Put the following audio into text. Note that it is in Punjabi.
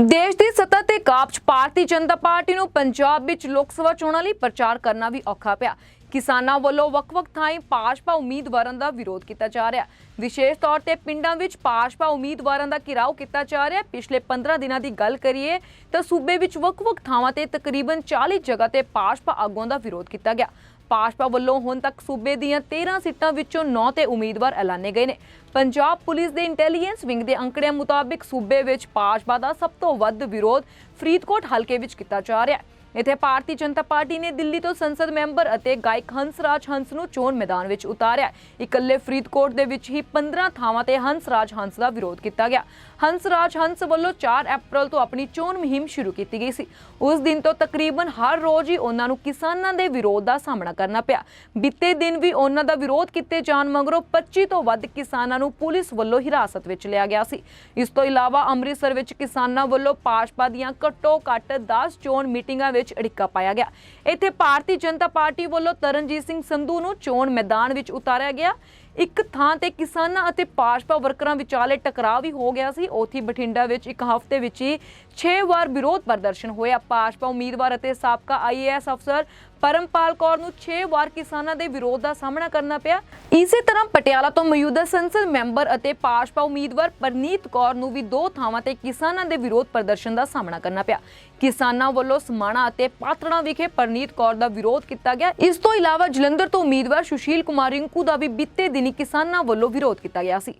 ਦੇਸ਼ ਦੀ ਸੱਤਾ ਤੇ ਕਾਬਜ ਭਾਰਤੀ ਜਨਤਾ ਪਾਰਟੀ ਨੂੰ ਪੰਜਾਬ ਵਿੱਚ ਲੋਕ ਸਭਾ ਚੋਣਾਂ ਲਈ ਪ੍ਰਚਾਰ ਕਰਨਾ ਵੀ ਔਖਾ ਪਿਆ। ਕਿਸਾਨਾਂ ਵੱਲੋਂ ਵੱਖ-ਵੱਖ ਥਾਈਂ ਭਾਜਪਾ ਉਮੀਦਵਾਰਾਂ ਦਾ ਵਿਰੋਧ ਕੀਤਾ ਜਾ ਰਿਹਾ। ਵਿਸ਼ੇਸ਼ ਤੌਰ ਤੇ ਪਿੰਡਾਂ ਵਿੱਚ ਭਾਜਪਾ ਉਮੀਦਵਾਰਾਂ ਦਾ ਘਿਰਾਓ ਕੀਤਾ ਜਾ ਰਿਹਾ। ਪਿਛਲੇ 15 ਦਿਨਾਂ ਦੀ ਗੱਲ ਕਰੀਏ ਤਾਂ ਸੂਬੇ ਵਿੱਚ ਵੱਖ-ਵੱਖ ਥਾਵਾਂ ਤੇ ਤਕਰੀਬਨ 40 ਜਗ੍ਹਾ ਤੇ ਭਾਜਪਾ ਆਗੂਆਂ ਦਾ ਵਿਰੋਧ ਕੀਤਾ ਗਿਆ। ਭਾਜਪਾ ਵੱਲੋਂ ਹੁਣ ਤੱਕ ਸੂਬੇ ਦੀਆਂ 13 ਸੀਟਾਂ ਵਿੱਚੋਂ 9 ਤੇ ਉਮੀਦਵਾਰ ਐਲਾਨੇ ਗਏ ਨੇ। ਪੰਜਾਬ ਪੁਲਿਸ ਦੇ ਇੰਟੈਲੀਜੈਂਸ ਵਿੰਗ ਦੇ ਅੰਕੜਿਆਂ ਮੁਤਾਬਿਕ ਸੂਬੇ ਵਿੱਚ ਭਾਜਪਾ ਦਾ ਸਭ ਤੋਂ ਵੱਧ ਵਿਰੋਧ ਫਰੀਦਕੋਟ ਹਲਕੇ ਵਿੱਚ ਕੀਤਾ ਜਾ ਰਿਹਾ ਹੈ। ਇੱਥੇ ਭਾਰਤੀ ਜਨਤਾ ਪਾਰਟੀ ਨੇ ਦਿੱਲੀ ਤੋਂ ਸੰਸਦ ਮੈਂਬਰ ਅਤੇ ਗਾਇਕ ਹੰਸਰਾਜ ਹੰਸ ਨੂੰ ਚੋਣ ਮੈਦਾਨ ਵਿੱਚ ਉਤਾਰਿਆ। ਇਕੱਲੇ ਫਰੀਦਕੋਟ ਦੇ ਵਿੱਚ ਹੀ 15 ਥਾਵਾਂ ਤੇ ਹੰਸਰਾਜ ਹੰਸ ਦਾ ਵਿਰੋਧ ਕੀਤਾ ਗਿਆ। ਹੰਸਰਾਜ ਹੰਸ ਵੱਲੋਂ 4 ਅਪ੍ਰੈਲ ਤੋਂ ਆਪਣੀ ਚੋਣ ਮੁਹਿੰਮ ਸ਼ੁਰੂ ਕੀਤੀ ਗਈ ਸੀ। ਉਸ ਦਿਨ ਤੋਂ ਤਕਰੀਬਨ ਹਰ ਰੋਜ਼ ਹੀ ਉਹਨਾਂ ਨੂੰ ਕਿਸਾਨਾਂ ਦੇ ਵਿਰੋਧ ਦਾ ਸਾਹਮਣਾ ਕਰਨਾ ਪਿਆ। ਬੀਤੇ ਦਿਨ ਵੀ ਉਹਨਾਂ ਦਾ ਵਿਰੋਧ ਕੀਤੇ ਜਾਣ ਮਗਰੋਂ 25 ਤੋਂ ਵੱਧ ਕਿਸਾਨਾਂ ਨੂੰ ਪੁਲਿਸ ਵੱਲੋਂ ਹਿਰਾਸਤ ਵਿੱਚ ਲਿਆ ਗਿਆ ਸੀ। ਇਸ ਤੋਂ ਇਲਾਵਾ ਅੰਮ੍ਰਿਤਸਰ ਵਿੱਚ ਕਿਸਾਨਾਂ ਵੱਲੋਂ ਭਾਜਪਾ ਦੀਆਂ ਘੱਟੋ ਘੱਟ 10 ਚੋਣ ਮੀਟਿੰਗਾਂ ਵਿੱਚ ਅੜਿੱਕਾ ਪਾਇਆ ਗਿਆ। ਇੱਥੇ ਭਾਰਤੀ ਜਨਤਾ ਪਾਰਟੀ ਵੱਲੋਂ ਤਰਨਜੀਤ ਸਿੰਘ ਸੰਧੂ ਨੂੰ ਚੋਣ ਮੈਦਾਨ ਵਿੱਚ ਉਤਾਰਿਆ ਗਿਆ। ਇੱਕ ਥਾਂ ਤੇ ਕਿਸਾਨਾਂ ਅਤੇ ਭਾਜਪਾ ਵਰਕਰਾਂ ਵਿਚਾਲੇ ਟਕਰਾਅ ਵੀ ਹੋ ਗਿਆ ਸੀ। ਉਥੀ ਬਠਿੰਡਾ ਵਿੱਚ ਇੱਕ ਹਫ਼ਤੇ ਵਿੱਚ ਹੀ 6 ਵਾਰ ਵਿਰੋਧ ਪ੍ਰਦਰਸ਼ਨ ਹੋਇਆ। ਭਾਜਪਾ ਉਮੀਦਵਾਰ ਅਤੇ ਸਾਬਕਾ ਆਈਏਐਸ ਅਫਸਰ ਪਰਮਪਾਲ ਕੌਰ ਨੂੰ 6 ਵਾਰ ਕਿਸਾਨਾਂ ਦੇ ਵਿਰੋਧ ਦਾ ਸਾਹਮਣਾ ਕਰਨਾ ਪਿਆ। ਇਸੇ ਤਰ੍ਹਾਂ ਪਟਿਆਲਾ ਤੋਂ ਮੌਜੂਦਾ ਸੰਸਦ ਮੈਂਬਰ ਅਤੇ ਭਾਜਪਾ ਉਮੀਦਵਾਰ ਪਰਨੀਤ ਕੌਰ ਨੂੰ ਵੀ ਦੋ ਥਾਵਾਂ ਤੇ ਕਿਸਾਨਾਂ ਦੇ ਵਿਰੋਧ ਪ੍ਰਦਰਸ਼ਨ ਦਾ ਸਾਹਮਣਾ ਕਰਨਾ ਪਿਆ। ਕਿਸਾਨਾਂ ਵੱਲੋਂ ਸਮਾਣਾ ਅਤੇ ਪਾਤੜਾਂ ਵਿਖੇ ਪਰਨੀਤ ਕੌਰ ਦਾ ਵਿਰੋਧ ਕੀਤਾ ਗਿਆ। ਇਸ ਤੋਂ ਇਲਾਵਾ ਜਲੰਧਰ ਤੋਂ ਉਮੀਦਵਾਰ ਸੁਸ਼ੀਲ ਕੁਮਾਰ ਰਿੰਕੂ ਦਾ ਵੀ ਬੀਤੇ ਦਿਨ ਕਿਸਾਨਾਂ ਵੱਲੋਂ ਵਿਰੋਧ ਕੀਤਾ ਗਿਆ ਸੀ।